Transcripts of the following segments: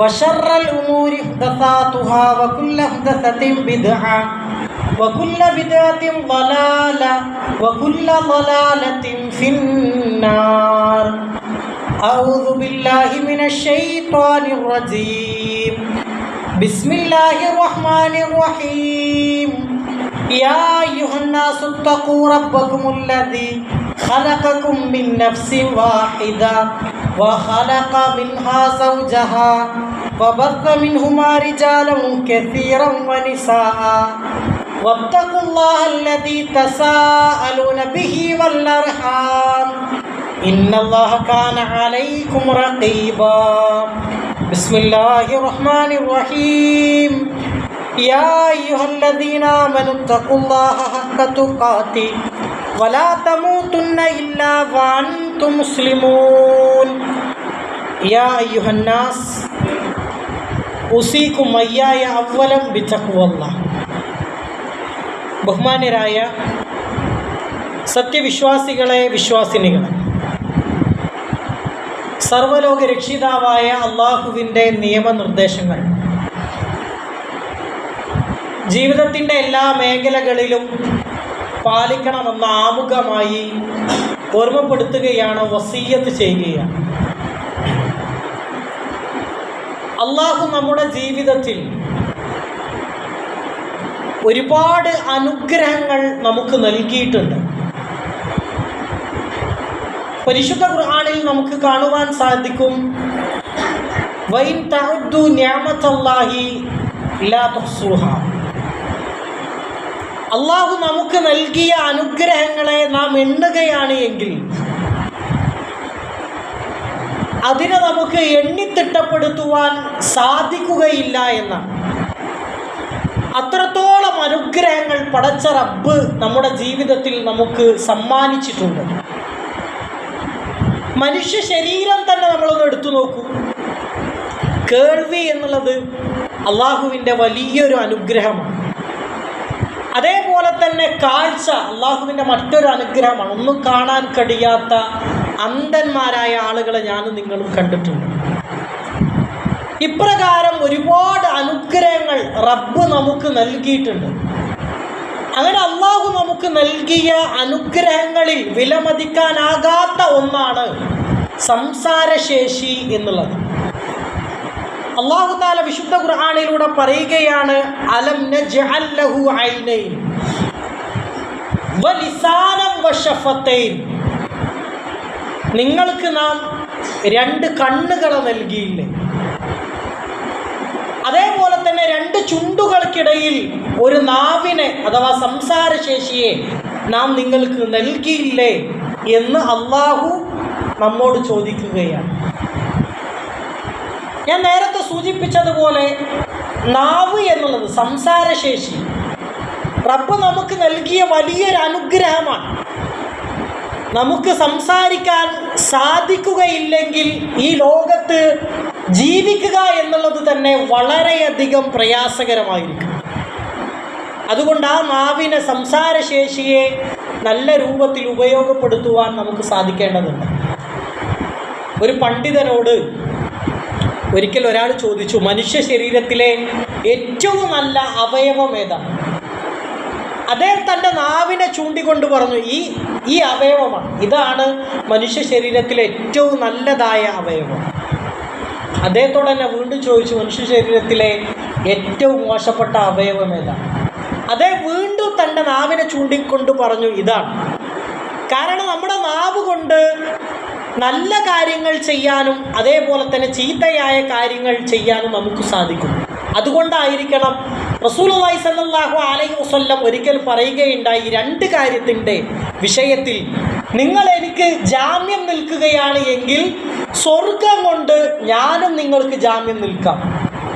وشر الأمور محدثاتها وكل محدثة بدعة وكل بدعة ضلالة وكل ضلالة في النار. أعوذ بالله من الشيطان الرجيم. بسم الله الرحمن الرحيم. يا أيها الناس اتقوا ربكم الذي خلقكم من نفس واحدة وخلق منها زوجها وبث منهما رجالا كثيرا ونساء. واتقوا الله الذي تساءلون به والأرحام. إن الله كان عليكم رقيبا. بسم الله الرحمن الرحيم. يا أيها الذين آمنوا اتقوا الله حق تقاته. ولا تموتن إلا وأنتم مسلمون. يا أيها الناس ഉസീക്കു മയ്യായ അവലം ബിത്തക്കുവല്ല ബഹുമാന്യരായ സത്യവിശ്വാസികളെ വിശ്വാസിനികൾ സർവലോക രക്ഷിതാവായ അള്ളാഹുവിന്റെ നിയമനിർദ്ദേശങ്ങൾ ജീവിതത്തിന്റെ എല്ലാ മേഖലകളിലും പാലിക്കണമെന്ന ആമുഖമായി ഓർമ്മപ്പെടുത്തുകയാണ് വസീയത്ത് ചെയ്യുകയാണ്. അള്ളാഹു നമ്മുടെ ജീവിതത്തിൽ ഒരുപാട് അനുഗ്രഹങ്ങൾ നമുക്ക് നൽകിയിട്ടുണ്ട്. പരിശുദ്ധ ഖുർആനിൽ നമുക്ക് കാണുവാൻ സാധിക്കും. വൈൻ തഹദ്ദു ന്യാമത്തല്ലാഹി ലാ തുഹ്സുഹ. അള്ളാഹു നമുക്ക് നൽകിയ അനുഗ്രഹങ്ങളെ നാം എണ്ണുകയാണ് എങ്കിൽ അതിനെ നമുക്ക് എണ്ണിത്തിട്ടപ്പെടുത്തുവാൻ സാധിക്കുകയില്ല എന്നാണ് അത്രത്തോളം അനുഗ്രഹങ്ങൾ പടച്ച റബ്ബ് നമ്മുടെ ജീവിതത്തിൽ നമുക്ക് സമ്മാനിച്ചിട്ടുണ്ട്. മനുഷ്യ ശരീരം തന്നെ നമ്മളൊന്ന് എടുത്തു നോക്കൂ. കേൾവി എന്നുള്ളത് അള്ളാഹുവിന്റെ വലിയൊരു അനുഗ്രഹമാണ്. അതേപോലെ തന്നെ കാഴ്ച അള്ളാഹുവിന്റെ മറ്റൊരു അനുഗ്രഹമാണ്. ഒന്നും കാണാൻ കഴിയാത്ത അന്ധന്മാരായ ആളുകളെ ഞാൻ നിങ്ങളും കണ്ടിട്ടുണ്ട്. ഇപ്രകാരം ഒരുപാട് അനുഗ്രഹങ്ങൾ റബ്ബ് നമുക്ക് നൽകിയിട്ടുണ്ട്. അങ്ങനെ അള്ളാഹു നമുക്ക് നൽകിയ അനുഗ്രഹങ്ങളിൽ വിലമതിക്കാനാകാത്ത ഒന്നാണ് സംസാരശേഷി എന്നുള്ളത്. അള്ളാഹു താല വിശുദ്ധ ഖുർആാനിലൂടെ പറയുകയാണ് അലം ലഹു ഐനൈൻ വലിസാനം വശഫത്തൈൻ നിങ്ങൾക്ക് നാം രണ്ട് കണ്ണുകളെ നൽകിയില്ലേ? അതേപോലെ തന്നെ രണ്ട് ചുണ്ടുകൾക്കിടയിൽ ഒരു നാവിനെ അഥവാ സംസാരശേഷിയെ നാം നിങ്ങൾക്ക് നൽകിയില്ലേ എന്ന് അള്ളാഹു നമ്മോട് ചോദിക്കുകയാണ്. ഞാൻ നേരത്തെ സൂചിപ്പിച്ചതുപോലെ നാവ് എന്നുള്ളത് സംസാരശേഷി. റബ്ബ് നമുക്ക് നൽകിയ വലിയൊരു അനുഗ്രഹമാണ്. നമുക്ക് സംസാരിക്കാൻ സാധിക്കുകയില്ലെങ്കിൽ ഈ ലോകത്ത് ജീവിക്കുക എന്നുള്ളത് തന്നെ വളരെയധികം പ്രയാസകരമായിരിക്കും. അതുകൊണ്ട് ആ നാവിനെ സംസാരശേഷിയെ നല്ല രൂപത്തിൽ ഉപയോഗപ്പെടുത്തുവാൻ നമുക്ക് സാധിക്കേണ്ടതുണ്ട്. ഒരു പണ്ഡിതനോട് ഒരിക്കൽ ഒരാൾ ചോദിച്ചു മനുഷ്യ ശരീരത്തിലെ ഏറ്റവും നല്ല അവയവം ഏതാണ്? അദ്ദേഹം തന്റെ നാവിനെ ചൂണ്ടിക്കൊണ്ട് പറഞ്ഞു ഈ ഈ അവയവമാണ്. ഇതാണ് മനുഷ്യ ശരീരത്തിലെ ഏറ്റവും നല്ലതായ അവയവം. അദ്ദേഹത്തോട് തന്നെ വീണ്ടും ചോദിച്ചു മനുഷ്യ ശരീരത്തിലെ ഏറ്റവും മോശപ്പെട്ട അവയവം ഏതാണ് അദ്ദേഹം വീണ്ടും തന്റെ നാവിനെ ചൂണ്ടിക്കൊണ്ട് പറഞ്ഞു ഇതാണ്. കാരണം നമ്മുടെ നാവ് കൊണ്ട് നല്ല കാര്യങ്ങൾ ചെയ്യാനും അതേപോലെ തന്നെ ചീത്തയായ കാര്യങ്ങൾ ചെയ്യാനും നമുക്ക് സാധിക്കും. അതുകൊണ്ടായിരിക്കണം റസൂലുള്ളാഹി സല്ലല്ലാഹു അലൈഹി വസല്ലം ഒരിക്കൽ പറയുകയുണ്ടായി രണ്ട് കാര്യത്തിന്റെ വിഷയത്തിൽ. നിങ്ങൾ എനിക്ക് ജാമ്യം നിൽക്കുകയാണ് എങ്കിൽ സ്വർഗം കൊണ്ട് ഞാനും നിങ്ങൾക്ക് ജാമ്യം നിൽക്കാം.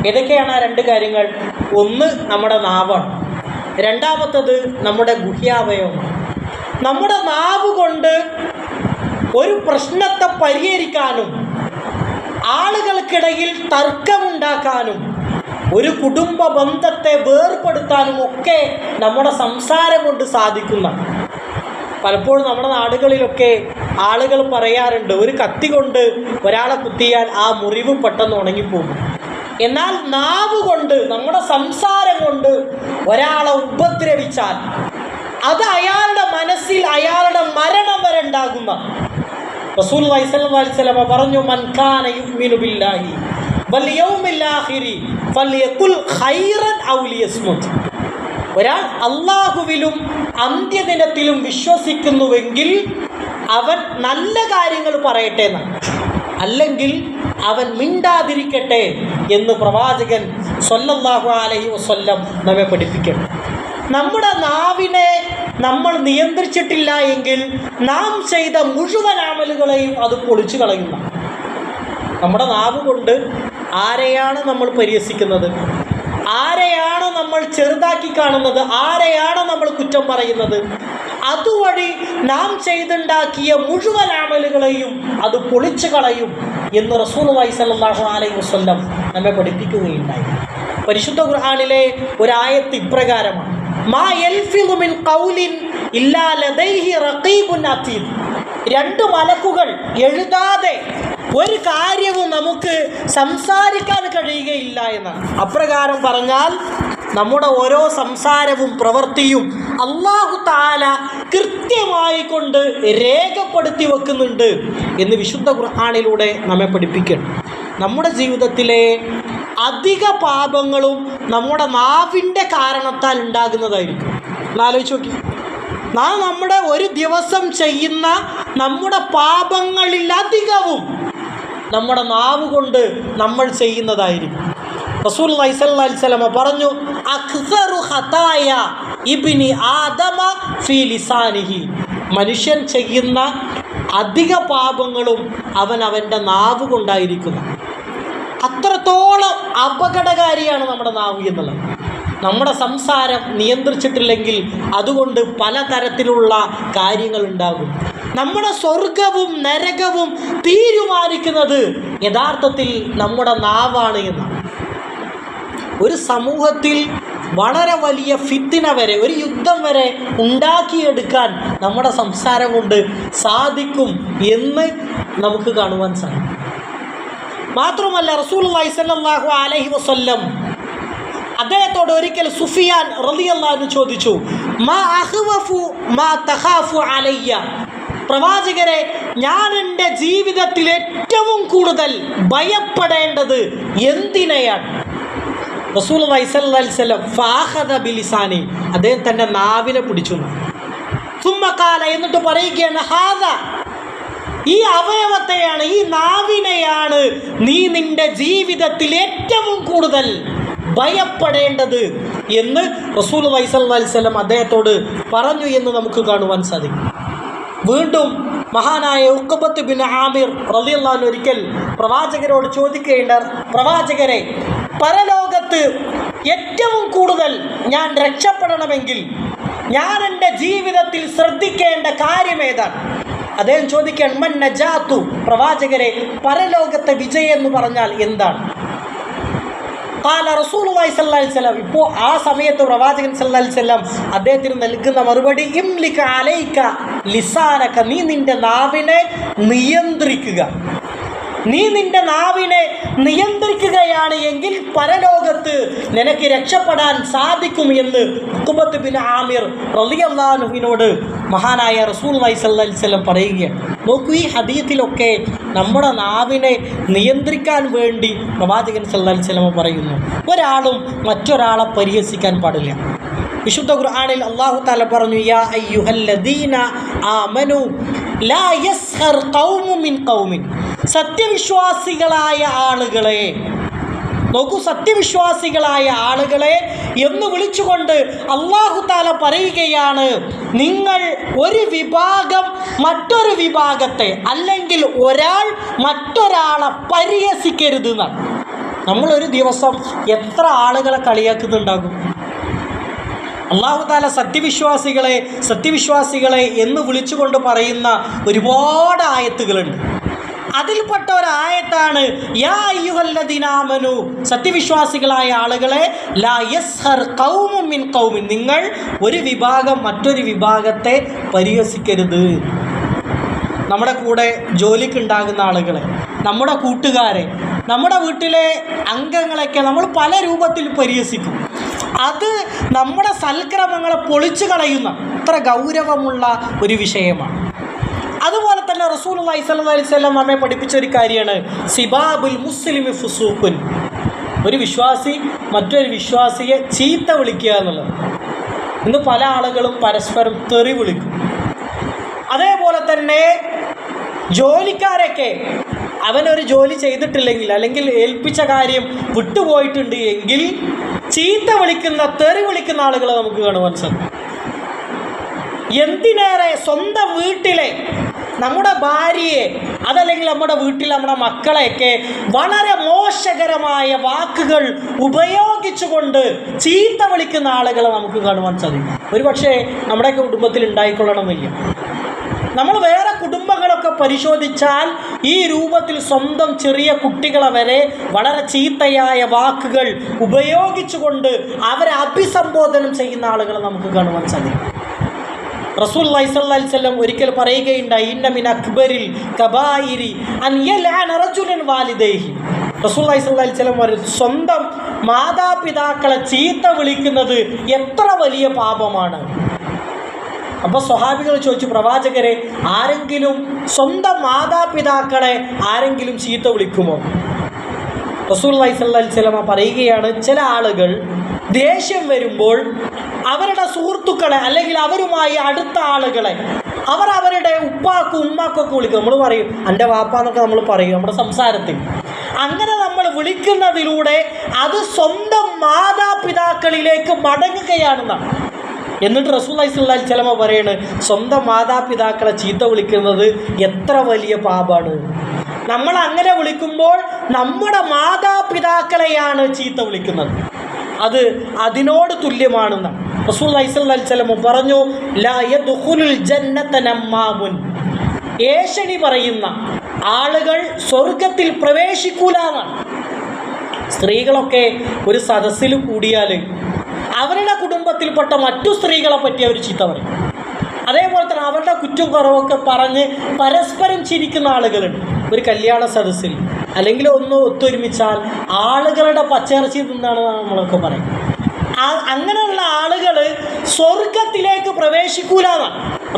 ഏതൊക്കെയാണ് ആ രണ്ട് കാര്യങ്ങൾ? ഒന്ന് നമ്മുടെ നാവാണ്. രണ്ടാമത്തത് നമ്മുടെ ഗുഹ്യാവയവമാണ്. നമ്മുടെ നാവ് കൊണ്ട് ഒരു പ്രശ്നത്തെ പരിഹരിക്കാനും ആളുകൾക്കിടയിൽ തർക്കമുണ്ടാക്കാനും ഒരു കുടുംബ ബന്ധത്തെ വേർപ്പെടുത്താനും ഒക്കെ നമ്മുടെ സംസാരം കൊണ്ട് സാധിക്കുന്ന. പലപ്പോഴും നമ്മുടെ നാടുകളിലൊക്കെ ആളുകൾ പറയാറുണ്ട് ഒരു കത്തി കൊണ്ട് ഒരാളെ കുത്തിയാൽ ആ മുറിവ് പെട്ടെന്ന് ഉണങ്ങിപ്പോകും. എന്നാൽ നാവ് കൊണ്ട് നമ്മുടെ സംസാരം കൊണ്ട് ഒരാളെ ഉപദ്രവിച്ചാൽ അത് അയാളുടെ മനസ്സിൽ അയാളുടെ മരണം വരെ ഉണ്ടാകുന്ന. റസൂൽ വൈസലമ പറഞ്ഞു മൻ കാന യുഅ്മിനു ബില്ലാഹി ഒരാൾ അള്ളാഹുവിലും അന്ത്യദിനത്തിലും വിശ്വസിക്കുന്നുവെങ്കിൽ അവൻ നല്ല കാര്യങ്ങൾ പറയട്ടെ എന്നാണ്. അല്ലെങ്കിൽ അവൻ മിണ്ടാതിരിക്കട്ടെ എന്ന് പ്രവാചകൻ സൊല്ലാഹു അലൈഹി വസല്ലം നമ്മെ പഠിപ്പിക്കണം നമ്മുടെ നാവിനെ നമ്മൾ നിയന്ത്രിച്ചിട്ടില്ല എങ്കിൽ നാം ചെയ്ത മുഴുവൻ അമലുകളെയും അത് പൊളിച്ചു കളയുന്ന നമ്മുടെ നാവ് കൊണ്ട് ആരെയാണ് നമ്മൾ പരിഹസിക്കുന്നത്? ആരെയാണ് നമ്മൾ ചെറുതാക്കി കാണുന്നത്? ആരെയാണ് നമ്മൾ കുറ്റം പറയുന്നത്? അതുവഴി നാം ചെയ്തുണ്ടാക്കിയ മുഴുവൻ അമലുകളെയും അത് പൊളിച്ചു കളയും എന്ന് റസൂൽ വൈസല്ലാഹു അലൈഹി വസ്ല്ലം നമ്മെ പഠിപ്പിക്കുകയുണ്ടായി. പരിശുദ്ധ ഖുർഹാനിലെ ഒരായത്ത് ഇപ്രകാരമാണ്. മാ ഇല്ലാ രണ്ട് മലക്കുകൾ എഴുതാതെ ഒരു കാര്യവും നമുക്ക് സംസാരിക്കാൻ കഴിയുകയില്ല എന്നാണ്. അപ്രകാരം പറഞ്ഞാൽ നമ്മുടെ ഓരോ സംസാരവും പ്രവൃത്തിയും അള്ളാഹു താല കൃത്യമായി കൊണ്ട് രേഖപ്പെടുത്തി വെക്കുന്നുണ്ട് എന്ന് വിശുദ്ധ ഖുർആാനിലൂടെ നമ്മെ പഠിപ്പിക്കണം നമ്മുടെ ജീവിതത്തിലെ അധിക പാപങ്ങളും നമ്മുടെ നാവിന്റെ കാരണത്താൽ ഉണ്ടാകുന്നതായിരിക്കും. എന്നാലോചിച്ച് നോക്കി. നാം നമ്മുടെ ഒരു ദിവസം ചെയ്യുന്ന നമ്മുടെ പാപങ്ങളിലധികവും നമ്മുടെ നാവ് കൊണ്ട് നമ്മൾ ചെയ്യുന്നതായിരിക്കും. റസൂൽ വൈസല്ലമ പറഞ്ഞു ആദമ ലിസാനിഹി. മനുഷ്യൻ ചെയ്യുന്ന അധിക പാപങ്ങളും അവൻ അവന്റെ നാവ് കൊണ്ടായിരിക്കുന്നു. അത്രത്തോളം അപകടകാരിയാണ് നമ്മുടെ നാവ് എന്നുള്ളത്. നമ്മുടെ സംസാരം നിയന്ത്രിച്ചിട്ടില്ലെങ്കിൽ അതുകൊണ്ട് പലതരത്തിലുള്ള കാര്യങ്ങൾ ഉണ്ടാകും. നമ്മുടെ സ്വർഗവും നരകവും തീരുമാനിക്കുന്നത് യഥാർത്ഥത്തിൽ നമ്മുടെ നാവാണ് എന്നാണ്. ഒരു സമൂഹത്തിൽ വളരെ വലിയ ഫിത്തിന വരെ ഒരു യുദ്ധം വരെ ഉണ്ടാക്കിയെടുക്കാൻ നമ്മുടെ സംസാരം കൊണ്ട് സാധിക്കും എന്ന് നമുക്ക് കാണുവാൻ സാധിക്കും. മാത്രമല്ല റസൂൽ വൈസല്ലാഹു അലഹി വസ്ല്ലം അദ്ദേഹത്തോട് ഒരിക്കൽ സുഫിയാൻ റലിയല്ലാന്ന് ചോദിച്ചു മാ അഹ്വഫു മാ തഖാഫു അലയ്യ? പ്രവാചകരെ ഞാൻ എന്റെ ജീവിതത്തിൽ ഏറ്റവും കൂടുതൽ ഭയപ്പെടേണ്ടത് എന്തിനെയാണ്? റസൂൽ വൈസല്ലം ഫാഹദ ബിലിസാനി അദ്ദേഹം തന്റെ നാവിനെ പിടിച്ചു. സുമ്മക്കാല എന്നിട്ട് പറയുകയാണ് ഹാദ ഈ അവയവത്തെയാണ് ഈ നാവിനെയാണ് നീ നിന്റെ ജീവിതത്തിൽ ഏറ്റവും കൂടുതൽ ഭയപ്പെടേണ്ടത് എന്ന് റസൂൽ വൈസല്ലം അദ്ദേഹത്തോട് പറഞ്ഞു എന്ന് നമുക്ക് കാണുവാൻ സാധിക്കും. വീണ്ടും മഹാനായ ഉക്കബത്ത് ബിൻ ആമിർ റലിയുള്ള ഒരിക്കൽ പ്രവാചകരോട് ചോദിക്കുകയുണ്ട് പ്രവാചകരെ പരലോകത്ത് ഏറ്റവും കൂടുതൽ ഞാൻ രക്ഷപ്പെടണമെങ്കിൽ ഞാൻ എന്റെ ജീവിതത്തിൽ ശ്രദ്ധിക്കേണ്ട കാര്യം ഏതാണ്? അദ്ദേഹം ചോദിക്കാൻ മൻ നജാത്തു? പ്രവാചകരെ പരലോകത്തെ വിജയം എന്ന് പറഞ്ഞാൽ എന്താണ്? കാല സ്വല്ലല്ലാഹി അലൈഹി വസല്ലം ഇപ്പോൾ ആ സമയത്ത് പ്രവാചകൻ സല്ലല്ലാഹി അലൈഹി വസല്ലം അദ്ദേഹത്തിന് നൽകുന്ന മറുപടി ഇംലിക അലൈക ലിസാനക. നീ നിന്റെ നാവിനെ നിയന്ത്രിക്കുക. നീ നിന്റെ നാവിനെ നിയന്ത്രിക്കുകയാണ് എങ്കിൽ പരലോകത്ത് നിനക്ക് രക്ഷപ്പെടാൻ സാധിക്കും എന്ന് ഹുക്കുമത്ത് ബിൻ ആമിർ റളിയല്ലാഹുവിനോട് മഹാനായ റസൂൽ വൈസല്ലം പറയുകയാണ്. നോക്കൂ ഈ ഹദീത്തിലൊക്കെ നമ്മുടെ നാവിനെ നിയന്ത്രിക്കാൻ വേണ്ടി പ്രവാചകൻ സല്ലാ വസല്ലം പറയുന്നു. ഒരാളും മറ്റൊരാളെ പരിഹസിക്കാൻ പാടില്ല. വിശുദ്ധ ഖുർആനിൽ അള്ളാഹു താല പറഞ്ഞു യാ അയ്യുഹല്ലദീന ആമനു ലാ യസ്ഖർ ഖൗമു മിൻ ഖൗമിൻ. സത്യവിശ്വാസികളായ ആളുകളെ. നോക്കൂ സത്യവിശ്വാസികളായ ആളുകളെ എന്ന് വിളിച്ചുകൊണ്ട് അള്ളാഹു താല പറയുകയാണ് നിങ്ങൾ ഒരു വിഭാഗം മറ്റൊരു വിഭാഗത്തെ അല്ലെങ്കിൽ ഒരാൾ മറ്റൊരാളെ പരിഹസിക്കരുത് എന്നാണ് നമ്മളൊരു ദിവസം എത്ര ആളുകളെ കളിയാക്കുന്നുണ്ടാകും? അള്ളാഹു താല സത്യവിശ്വാസികളെ സത്യവിശ്വാസികളെ എന്ന് വിളിച്ചുകൊണ്ട് പറയുന്ന ഒരുപാട് ആയത്തുകളുണ്ട്. അതിൽപ്പെട്ട ഒരായത്താണ് യാ അയ്യുഹല്ലദിനാമനു സത്യവിശ്വാസികളായ ആളുകളെ ലാ യസ്ഹർ മിൻ നിങ്ങൾ ഒരു വിഭാഗം മറ്റൊരു വിഭാഗത്തെ പരിഹസിക്കരുത്. നമ്മുടെ കൂടെ ജോലിക്കുണ്ടാകുന്ന ആളുകളെ നമ്മുടെ കൂട്ടുകാരെ നമ്മുടെ വീട്ടിലെ അംഗങ്ങളെയൊക്കെ നമ്മൾ പല രൂപത്തിൽ പരിഹസിക്കും. അത് നമ്മുടെ സൽക്രമങ്ങളെ പൊളിച്ചു കളയുന്ന അത്ര ഗൗരവമുള്ള ഒരു വിഷയമാണ്. അതുപോലെ തന്നെ റസൂൽ അലൈഹി സ്വലം നമ്മെ പഠിപ്പിച്ച ഒരു കാര്യമാണ്. സിബാബുൽ മുസ്ലിം ഫുസൂഖുൻ. ഒരു വിശ്വാസി മറ്റൊരു വിശ്വാസിയെ ചീത്ത വിളിക്കുക എന്നുള്ളത്. ഇന്ന് പല ആളുകളും പരസ്പരം തെറി വിളിക്കും. അതേപോലെ തന്നെ ജോലിക്കാരൊക്കെ അവനൊരു ജോലി ചെയ്തിട്ടില്ലെങ്കിൽ അല്ലെങ്കിൽ ഏൽപ്പിച്ച കാര്യം വിട്ടുപോയിട്ടുണ്ട് എങ്കിൽ ചീത്ത വിളിക്കുന്ന തെറി വിളിക്കുന്ന ആളുകളെ നമുക്ക് കാണുവാൻ സാധിക്കും. എന്തിനേറെ സ്വന്തം വീട്ടിലെ നമ്മുടെ ഭാര്യയെ അതല്ലെങ്കിൽ നമ്മുടെ വീട്ടിൽ നമ്മുടെ മക്കളെയൊക്കെ വളരെ മോശകരമായ വാക്കുകൾ ഉപയോഗിച്ചുകൊണ്ട് ചീത്ത വിളിക്കുന്ന ആളുകളെ നമുക്ക് കാണുവാൻ സാധിക്കും. ഒരുപക്ഷെ നമ്മുടെ കുടുംബത്തിൽ ഉണ്ടായിക്കൊള്ളണമെന്നില്ല. നമ്മൾ വേറെ കുടുംബങ്ങളൊക്കെ പരിശോധിച്ചാൽ ഈ രൂപത്തിൽ സ്വന്തം ചെറിയ കുട്ടികളെ വരെ വളരെ ചീത്തയായ വാക്കുകൾ ഉപയോഗിച്ചുകൊണ്ട് അവരെ അഭിസംബോധനം ചെയ്യുന്ന ആളുകളെ നമുക്ക് കാണുവാൻ സാധിക്കും. റസൂൽ വൈസല്ലം ഒരിക്കൽ പറയുകയുണ്ടായി ഇന്നമിൻ അക്ബരിൽ കബായിരി വാലിദേഹി. റസൂൽ വൈസല്ലം പറയും സ്വന്തം മാതാപിതാക്കളെ ചീത്ത വിളിക്കുന്നത് എത്ര വലിയ പാപമാണ്. അപ്പോൾ സ്വഹാബികൾ ചോദിച്ചു പ്രവാചകരെ ആരെങ്കിലും സ്വന്തം മാതാപിതാക്കളെ ആരെങ്കിലും ചീത്ത വിളിക്കുമോ? റസൂൽ സ്വല്ലം പറയുകയാണ് ചില ആളുകൾ ദേഷ്യം വരുമ്പോൾ അവരുടെ സുഹൃത്തുക്കളെ അല്ലെങ്കിൽ അവരുമായി അടുത്ത ആളുകളെ. അവർ അവരുടെ ഉപ്പാക്കും ഉമ്മാക്കൊക്കെ വിളിക്കും. നമ്മൾ പറയും എന്റെ വാപ്പ എന്നൊക്കെ നമ്മൾ പറയും നമ്മുടെ സംസാരത്തിൽ. അങ്ങനെ നമ്മൾ വിളിക്കുന്നതിലൂടെ അത് സ്വന്തം മാതാപിതാക്കളിലേക്ക് മടങ്ങുകയാണെന്നാണ് എന്നിട്ട് റസൂൽ അലൈഹി ചിലമ പറയാണ് സ്വന്തം മാതാപിതാക്കളെ ചീത്ത വിളിക്കുന്നത് എത്ര വലിയ പാപാണ്. നമ്മൾ അങ്ങനെ വിളിക്കുമ്പോൾ നമ്മുടെ മാതാപിതാക്കളെയാണ് ചീത്ത വിളിക്കുന്നത്. അത് അതിനോട് തുല്യമാണെന്ന്. സ്വലമ പറഞ്ഞു ഏഷണി പറയുന്ന ആളുകൾ സ്വർഗത്തിൽ പ്രവേശിക്കൂല എന്നാണ്. സ്ത്രീകളൊക്കെ ഒരു സദസ്സിൽ കൂടിയാൽ അവരുടെ കുടുംബത്തിൽപ്പെട്ട മറ്റു സ്ത്രീകളെ പറ്റി അവർ ചീത്ത പറയും. അതേപോലെ തന്നെ അവരുടെ കുറ്റം കുറവൊക്കെ പറഞ്ഞ് പരസ്പരം ചിരിക്കുന്ന ആളുകളുണ്ട്. ഒരു കല്യാണ സദസ്സിൽ അല്ലെങ്കിൽ ഒന്ന് ഒത്തൊരുമിച്ചാൽ ആളുകളുടെ പച്ചയിറച്ചി തിന്നാണ് നമ്മളൊക്കെ പറയും ആ- അങ്ങനെയുള്ള ആളുകൾ സ്വർഗത്തിലേക്ക് പ്രവേശിക്കൂലെന്നാണ്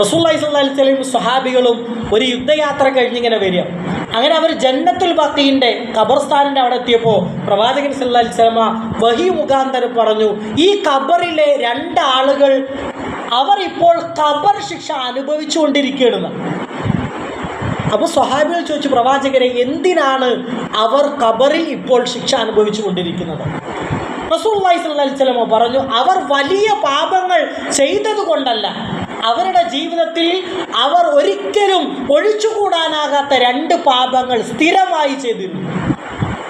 റസൂല്ലി സ്വല്ലം സ്വഹാബികളും ഒരു യുദ്ധയാത്ര കഴിഞ്ഞിങ്ങനെ വരിക. അങ്ങനെ അവർ ജന്നത്തുൽ ബക്കീന്റെ ഖബർസ്ഥാനിന്റെ അവിടെ എത്തിയപ്പോൾ പ്രവാചകൻ സല്ലാ സ്വലമ വഹി മുഖാന്തരം പറഞ്ഞു ഈ ഖബറിലെ രണ്ട് ആളുകൾ അവർ ഇപ്പോൾ ഖബർ ശിക്ഷ അനുഭവിച്ചുകൊണ്ടിരിക്കുകയാണ് അപ്പോൾ സ്വഹാബികൾ ചോദിച്ചു പ്രവാചകരെ എന്തിനാണ് അവർ ഖബറിൽ ഇപ്പോൾ ശിക്ഷ അനുഭവിച്ചു കൊണ്ടിരിക്കുന്നത് സ്വലമ പറഞ്ഞു അവർ വലിയ പാപങ്ങൾ ചെയ്തതുകൊണ്ടല്ല അവരുടെ ജീവിതത്തിൽ അവർ ഒരിക്കലും ഒഴിച്ചുകൂടാനാകാത്ത രണ്ട് പാപങ്ങൾ സ്ഥിരമായി ചെയ്തിരുന്നു.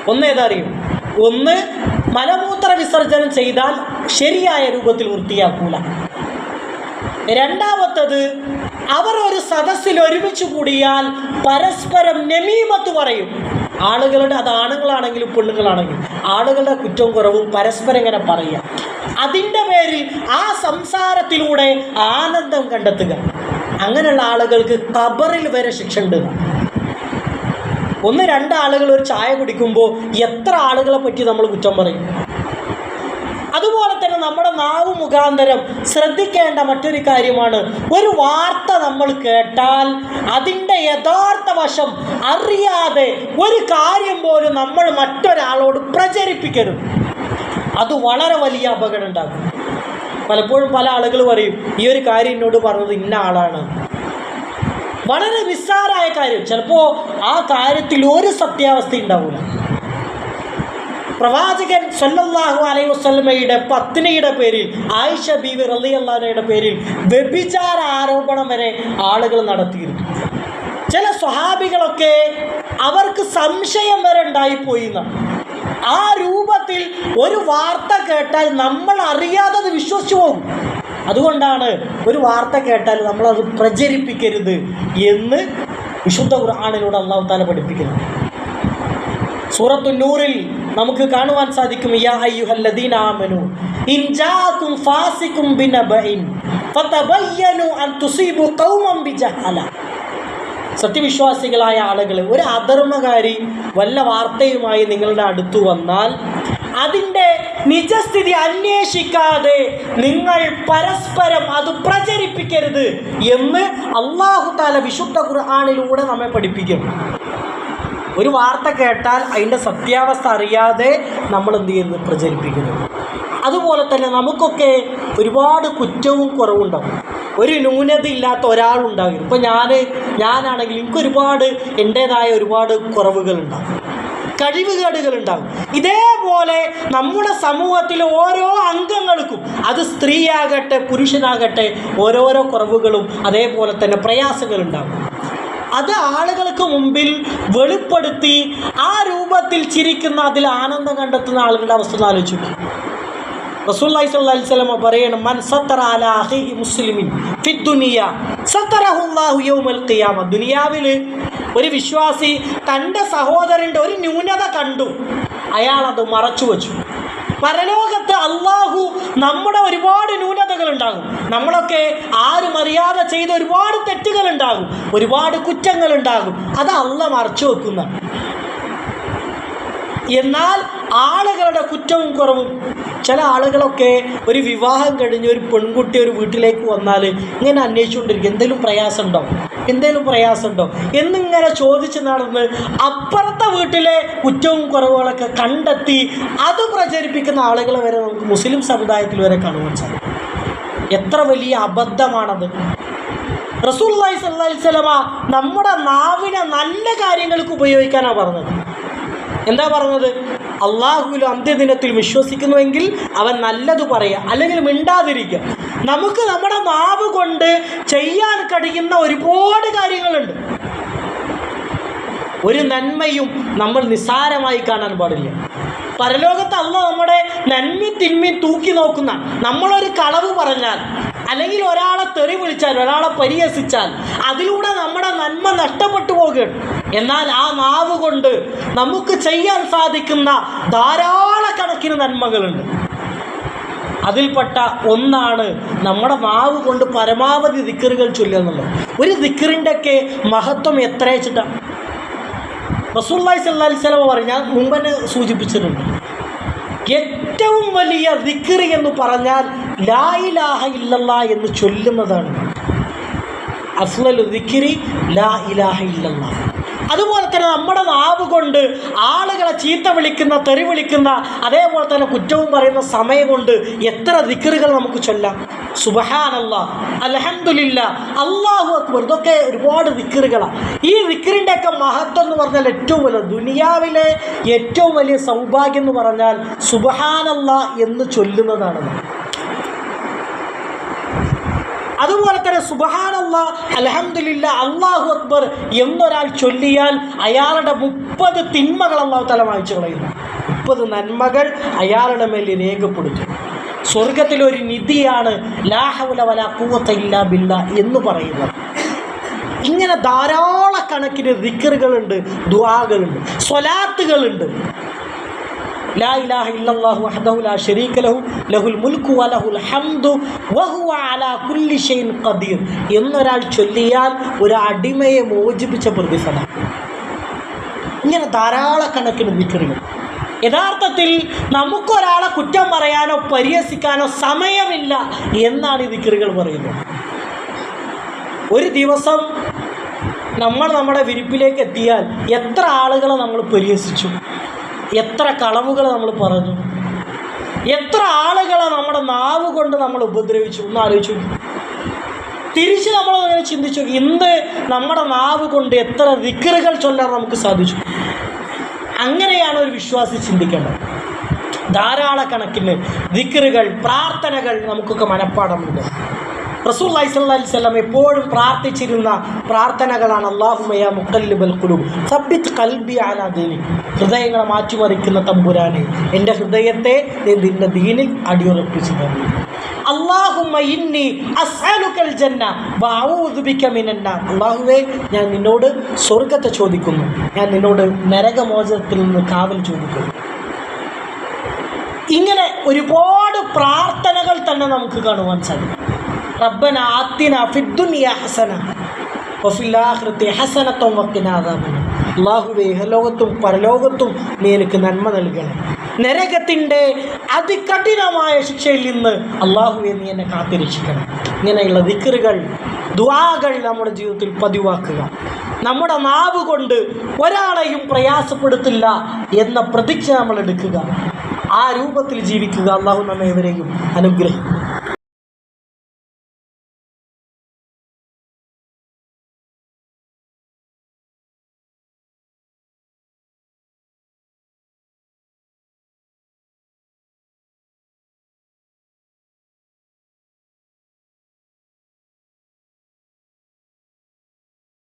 ഒന്ന് ഏതറിയും ഒന്ന് മലമൂത്ര വിസർജനം ചെയ്താൽ ശരിയായ രൂപത്തിൽ വൃത്തിയാക്കൂല. രണ്ടാമത്തത് അവർ ഒരു സദസ്സിൽ ഒരുമിച്ച് കൂടിയാൽ പരസ്പരം നെമീമത്ത് പറയും. ആളുകളുടെ അത് ആണുങ്ങളാണെങ്കിലും പെണ്ണുങ്ങളാണെങ്കിലും ആളുകളുടെ കുറ്റവും കുറവും പരസ്പരം ഇങ്ങനെ പറയുക. അതിന്റെ പേരിൽ ആ സംസാരത്തിലൂടെ ആനന്ദം കണ്ടെത്തുക. അങ്ങനെയുള്ള ആളുകൾക്ക് കബറിൽ വരെ ശിക്ഷ ഉണ്ട്. ഒന്ന് രണ്ടാളുകൾ ഒരു ചായ കുടിക്കുമ്പോൾ എത്ര ആളുകളെ പറ്റി നമ്മൾ കുറ്റം പറയും? അതുപോലെ തന്നെ നമ്മുടെ നാവ് മുഖാന്തരം ശ്രദ്ധിക്കേണ്ട മറ്റൊരു കാര്യമാണ്. ഒരു വാർത്ത നമ്മൾ കേട്ടാൽ അതിന്റെ യഥാർത്ഥ വശം അറിയാതെ ഒരു കാര്യം പോലും നമ്മൾ മറ്റൊരാളോട് പ്രചരിപ്പിക്കരുത്. അത് വളരെ വലിയ അപകടം ഉണ്ടാക്കും. പലപ്പോഴും പല ആളുകൾ പറയും ഈ ഒരു കാര്യം എന്നോട് പറഞ്ഞത് ഇന്ന ആളാണ്. വളരെ നിസ്സാരമായ കാര്യം. ചിലപ്പോൾ ആ കാര്യത്തിൽ ഒരു സത്യാവസ്ഥ ഉണ്ടാവില്ല പ്രവാചകൻ സല്ലല്ലാഹു അലൈഹി വസ്ലമയുടെ പത്നിയുടെ പേരിൽ ആയിഷ ബീവി റളിയല്ലാഹുവിന്റെ പേരിൽ വ്യഭിചാര ആരോപണം വരെ ആളുകൾ നടത്തിയിരുന്നു. ചില സ്വഹാബികളൊക്കെ അവർക്ക് സംശയം വരെ ഉണ്ടായിപ്പോയി. ആ രൂപത്തിൽ ഒരു വാർത്ത കേട്ടാൽ നമ്മൾ അറിയാതെ അത് വിശ്വസിച്ചു പോകും. അതുകൊണ്ടാണ് ഒരു വാർത്ത കേട്ടാൽ നമ്മളത് പ്രചരിപ്പിക്കരുത് എന്ന് വിശുദ്ധ ഖുർആാനിലൂടെ അള്ളാഹു താല പഠിപ്പിക്കുന്നത്. സൂറത്തു നൂറിൽ നമുക്ക് കാണുവാൻ സാധിക്കും യാ അയ്യുഹല്ലദീന ആമനു ഇൻ ജാഅകും ബിനബഇൻ ഫതബയ്യനു അൻ തുസീബു ഖൗമൻ ബിജഹല. സത്യവിശ്വാസികളായ ആളുകൾ ഒരു അധർമ്മകാരി വല്ല വാർത്തയുമായി നിങ്ങളുടെ അടുത്തു വന്നാൽ അതിന്റെ നിജസ്ഥിതി അന്വേഷിക്കാതെ നിങ്ങൾ പരസ്പരം അത് പ്രചരിപ്പിക്കരുത് എന്ന് അള്ളാഹു താല വിശുദ്ധ ഖുർആാനിലൂടെ നമ്മെ പഠിപ്പിക്കും. ഒരു വാർത്ത കേട്ടാൽ അതിന്റെ സത്യാവസ്ഥ അറിയാതെ നമ്മൾ എന്ത് ചെയ്യുന്നത് പ്രചരിപ്പിക്കുന്നു. അതുപോലെ തന്നെ നമുക്കൊക്കെ ഒരുപാട് കുറ്റവും കുറവുണ്ടാവും. ഒരു ന്യൂനത ഇല്ലാത്ത ഒരാളുണ്ടാകും ഇപ്പം ഞാൻ ഞാനാണെങ്കിൽ എനിക്ക് ഒരുപാട് എന്റേതായ ഒരുപാട് കുറവുകളുണ്ടാകും. കഴിവുകേടുകളുണ്ടാകും. ഇതേപോലെ നമ്മുടെ സമൂഹത്തിലെ ഓരോ അംഗങ്ങൾക്കും അത് സ്ത്രീയാകട്ടെ പുരുഷനാകട്ടെ ഓരോരോ കുറവുകളും അതേപോലെ തന്നെ പ്രയാസങ്ങളുണ്ടാകും. അത് ആളുകൾക്ക് മുമ്പിൽ വെളിപ്പെടുത്തി ആ രൂപത്തിൽ ചിരിക്കുന്ന അതിൽ ആനന്ദം കണ്ടെത്തുന്ന ആളുകളുടെ അവസ്ഥ ഒന്ന് ആലോചിച്ചു മൻ സത്തറ അല മുസ്ലിമിൻ ഫി ദുനിയ സത്തറഹു അല്ലാഹു യൗമൽ ഖിയാമ. ദുനിയാവിൽ ഒരു വിശ്വാസി തന്റെ സഹോദരന്റെ ഒരു ന്യൂനത കണ്ടു. അയാൾ അത് മറച്ചു വച്ചു. പരലോകത്ത് അള്ളാഹു നമ്മുടെ ഒരുപാട് ന്യൂനതകൾ ഉണ്ടാകും നമ്മളൊക്കെ ആരും അറിയാതെ ചെയ്ത ഒരുപാട് തെറ്റുകൾ ഉണ്ടാകും ഒരുപാട് കുറ്റങ്ങൾ ഉണ്ടാകും അത് അള്ള മറച്ചു വെക്കുന്ന. എന്നാൽ ആളുകളുടെ കുറ്റവും കുറവും ചില ആളുകളൊക്കെ ഒരു വിവാഹം കഴിഞ്ഞ് ഒരു പെൺകുട്ടി ഒരു വീട്ടിലേക്ക് വന്നാൽ ഇങ്ങനെ അന്വേഷിച്ചുകൊണ്ടിരിക്കും എന്തെങ്കിലും പ്രയാസമുണ്ടോ? എന്തെങ്കിലും പ്രയാസമുണ്ടോ? എന്നിങ്ങനെ ചോദിച്ച് നടന്ന് അപ്പുറത്തെ വീട്ടിലെ കുറ്റവും കുറവുകളൊക്കെ കണ്ടെത്തി അത് പ്രചരിപ്പിക്കുന്ന ആളുകളെ വരെ നമുക്ക് മുസ്ലിം സമുദായത്തിൽ വരെ കാണുവാൻ സാധിക്കും. എത്ര വലിയ അബദ്ധമാണത്. റസൂൽ അലൈഹി സ്വലമ നമ്മുടെ നാവിനെ നല്ല കാര്യങ്ങൾക്ക് ഉപയോഗിക്കാനാണ് പറഞ്ഞത്. എന്താ പറഞ്ഞത്? അള്ളാഹുവിൽ അന്ത്യദിനത്തിൽ വിശ്വസിക്കുന്നുവെങ്കിൽ അവൻ നല്ലത് പറയുക അല്ലെങ്കിൽ മിണ്ടാതിരിക്കുക. നമുക്ക് നമ്മുടെ നാവ് കൊണ്ട് ചെയ്യാൻ കഴിയുന്ന ഒരുപാട് കാര്യങ്ങളുണ്ട്. ഒരു നന്മയും നമ്മൾ നിസ്സാരമായി കാണാൻ പാടില്ല. പരലോകത്ത് അല്ല നമ്മുടെ നന്മി തിന്മി തൂക്കി നോക്കുന്ന നമ്മളൊരു കളവ് പറഞ്ഞാൽ അല്ലെങ്കിൽ ഒരാളെ തെറി വിളിച്ചാൽ ഒരാളെ പരിഹസിച്ചാൽ അതിലൂടെ നമ്മുടെ നന്മ നഷ്ടപ്പെട്ടു പോകുകയാണ് എന്നാൽ ആ നാവ് കൊണ്ട് നമുക്ക് ചെയ്യാൻ സാധിക്കുന്ന ധാരാളക്കണക്കിന് നന്മകളുണ്ട്. അതിൽപ്പെട്ട ഒന്നാണ് നമ്മുടെ നാവ് കൊണ്ട് പരമാവധി ദിക്കറുകൾ ചൊല്ലുക എന്നുള്ളത്. ഒരു ദിക്കറിന്റെയൊക്കെ മഹത്വം എത്ര വെച്ചിട്ടാണ് റസൂല്ലായി സല്ലാ സ്വലമ പറഞ്ഞാൽ മുമ്പന് സൂചിപ്പിച്ചിട്ടുണ്ട്. ഏറ്റവും വലിയ ദിക്കറി എന്ന് പറഞ്ഞാൽ ലായിലാഹ ഇല്ലല്ല എന്ന് ചൊല്ലുന്നതാണ്. ദിക്കിരി ലാ ഇലാഹ ഇല്ലല്ല. അതുപോലെ തന്നെ നമ്മുടെ നാവ് കൊണ്ട് ആളുകളെ ചീത്ത വിളിക്കുന്ന തെറി വിളിക്കുന്ന അതേപോലെ തന്നെ കുറ്റവും പറയുന്ന സമയം കൊണ്ട് എത്ര ദിക്കറുകൾ നമുക്ക് ചൊല്ലാം. സുബഹാനല്ല അലഹമില്ല അള്ളാഹു അക്ബർ. ഇതൊക്കെ ഒരുപാട് ദിക്കറുകളാണ് ഈ ദിക്കറിന്റെയൊക്കെ മഹത്വം എന്ന് പറഞ്ഞാൽ ഏറ്റവും വലിയ ദുനിയാവിലെ ഏറ്റവും വലിയ സൗഭാഗ്യം എന്ന് പറഞ്ഞാൽ സുബഹാനല്ല എന്ന് ചൊല്ലുന്നതാണ്. അതുപോലെ തന്നെ സുബഹാനല്ല അലഹമില്ല അള്ളാഹു അക്ബർ എന്നൊരാൾ ചൊല്ലിയാൽ അയാളുടെ മുപ്പത് തിന്മകൾ അള്ളാഹു തല വാങ്ങിച്ചു കളയുന്നു മുപ്പത് നന്മകൾ അയാളുടെ മേൽ രേഖപ്പെടുത്തും. സ്വർഗത്തിലൊരു നിധിയാണ് ലാഹവല വല കൂവത്ത ഇല്ല ബില്ല എന്ന് പറയുന്നത്. ഇങ്ങനെ ധാരാളക്കണക്കിന് റിക്കറുകളുണ്ട് ദുആകളുണ്ട് സ്വലാത്തുകളുണ്ട്. ലാ ഇലാഹ ഇല്ലല്ലാഹു വഹ്ദഹു ലാ ശരീക ലഹു ലഹുൽ മുൽക്കു വലഹുൽ ഹംദു വഹുവ അലാ കുല്ലി ഷൈഇൻ ഖദീർ. എന്നൊരാൾ ചൊല്ലിയാൽ ഒരു അടിമയെ മോചിപ്പിച്ച പ്രതിഫലം. ഇങ്ങനെ ധാരാളക്കണക്കിന് ദിക്കറുകൾ യഥാർത്ഥത്തിൽ നമുക്കൊരാളെ കുറ്റം പറയാനോ പരിഹസിക്കാനോ സമയമില്ല എന്നാണ് ഈ വിക്രികൾ പറയുന്നത്. ഒരു ദിവസം നമ്മൾ നമ്മുടെ വിരിപ്പിലേക്ക് എത്തിയാൽ എത്ര ആളുകളെ നമ്മൾ പരിഹസിച്ചു? എത്ര കളവുകൾ നമ്മൾ പറഞ്ഞു? എത്ര ആളുകളെ നമ്മുടെ നാവ് കൊണ്ട് നമ്മൾ ഉപദ്രവിച്ചു? ഒന്ന് ആലോചിച്ചു തിരിച്ച് നമ്മൾ അങ്ങനെ ചിന്തിച്ചു ഇന്ന് നമ്മുടെ നാവ് കൊണ്ട് എത്ര വിക്രകൾ ചൊല്ലാൻ നമുക്ക് സാധിച്ചു? അങ്ങനെയാണ് ഒരു വിശ്വാസി ചിന്തിക്കേണ്ടത്. ധാരാളക്കണക്കിന് ദിക്കറുകൾ പ്രാർത്ഥനകൾ നമുക്കൊക്കെ മനഃപ്പാടമുണ്ട്. റസൂൽ അലൈഹി എപ്പോഴും പ്രാർത്ഥിച്ചിരുന്ന പ്രാർത്ഥനകളാണ് ഹൃദയങ്ങളെ മാറ്റിമറിക്കുന്ന തമ്പുരാനെ എന്റെ ഹൃദയത്തെ നീ നിന്റെ ദീനിൽ അടിയുറപ്പിച്ചു തന്നു. അള്ളാഹുവേ ഞാൻ നിന്നോട് സ്വർഗത്തെ ചോദിക്കുന്നു. ഞാൻ നിന്നോട് നരകമോചനത്തിൽ നിന്ന് കാവൽ ചോദിക്കുന്നു. ഇങ്ങനെ ഒരുപാട് പ്രാർത്ഥനകൾ തന്നെ നമുക്ക് കാണുവാൻ സാധിക്കും. റബ്ബന ആത്തിന ഫിദ്ദുനിയ ഹസന വഫില്ലാഹൃത്തി ഹസനത്വം വക്കിനാദാബന അള്ളാഹുവേ ലോകത്തും പരലോകത്തും നീ എനിക്ക് നന്മ നൽകണം നരകത്തിന്റെ അതികഠിനമായ ശിക്ഷയിൽ നിന്ന് അള്ളാഹുവെ നീ എന്നെ കാത്തിരക്ഷിക്കണം. ഇങ്ങനെയുള്ള ദിക്കറുകൾ ദുആകൾ നമ്മുടെ ജീവിതത്തിൽ പതിവാക്കുക. നമ്മുടെ നാവ് കൊണ്ട് ഒരാളെയും പ്രയാസപ്പെടുത്തില്ല എന്ന പ്രതിജ്ഞ നമ്മൾ എടുക്കുക ആ രൂപത്തിൽ ജീവിക്കുക. അള്ളാഹു നമ്മെ ഇവരെയും അനുഗ്രഹിക്കും.